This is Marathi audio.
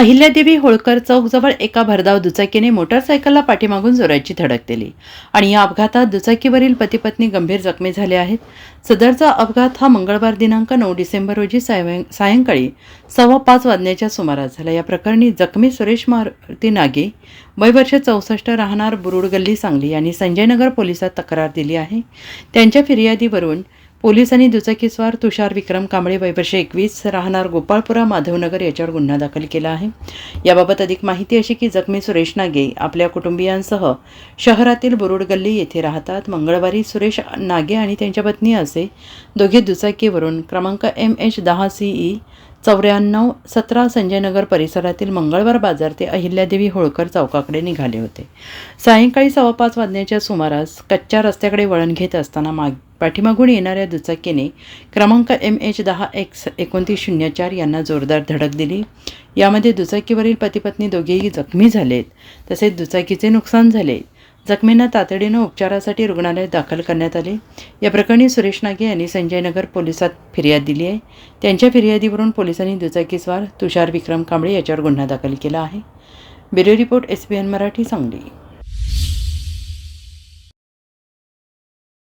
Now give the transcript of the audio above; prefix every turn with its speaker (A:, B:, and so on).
A: अहिल्यादेवी होळकर चौकजवळ एका भरधाव दुचाकीने मोटारसायकलला पाठीमागून जोराची धडक दिली. आणि या अपघातात दुचाकीवरील पती पत्नी गंभीर जखमी झाले आहेत. सदरचा अपघात हा मंगळवार दिनांक नऊ डिसेंबर रोजी सायं सायंकाळी सव्वा पाच वाजण्याच्या सुमारास झाला. या प्रकरणी जखमी सुरेश मारुती नागे वय वर्ष चौसष्ट राहणार बुरुड गल्ली सांगली यांनी संजयनगर पोलिसात तक्रार दिली आहे. त्यांच्या फिर्यादीवरून पोलिसांनी दुचाकीस्वार तुषार विक्रम कांबळे वय वर्ष एकवीस राहणार गोपाळपुरा माधवनगर याच्यावर गुन्हा दाखल केला आहे. याबाबत अधिक माहिती अशी की जखमी सुरेश नागे आपल्या कुटुंबियांसह शहरातील बुरुड गल्ली येथे राहतात. मंगळवारी सुरेश नागे आणि त्यांच्या पत्नी असे दोघे दुचाकीवरून क्रमांक एम एच दहा सी ई चौऱ्याण्णव सतरा संजयनगर परिसरातील मंगळवार बाजार ते अहिल्यादेवी होळकर चौकाकडे निघाले होते. सायंकाळी सव्वा पाच वाजण्याच्या सुमारास कच्च्या रस्त्याकडे वळण घेत असताना माग पाठीमागून येणाऱ्या दुचाकीने क्रमांक एम एच दहा एक्स एकोणतीस शून्य चार यांना जोरदार धडक दिली. यामध्ये दुचाकीवरील पतीपत्नी दोघेही जखमी झालेत. तसेच दुचाकीचे नुकसान झाले. जखमींना तातडीनं उपचारासाठी रुग्णालयात दाखल करण्यात आले. या प्रकरणी सुरेश नागे यांनी संजयनगर पोलिसात फिर्याद दिली आहे. त्यांच्या फिर्यादीवरून पोलिसांनी दुचाकीस्वार तुषार विक्रम कांबळे याच्यावर गुन्हा दाखल केला आहे. Bureau report S B N Marathi Sangli.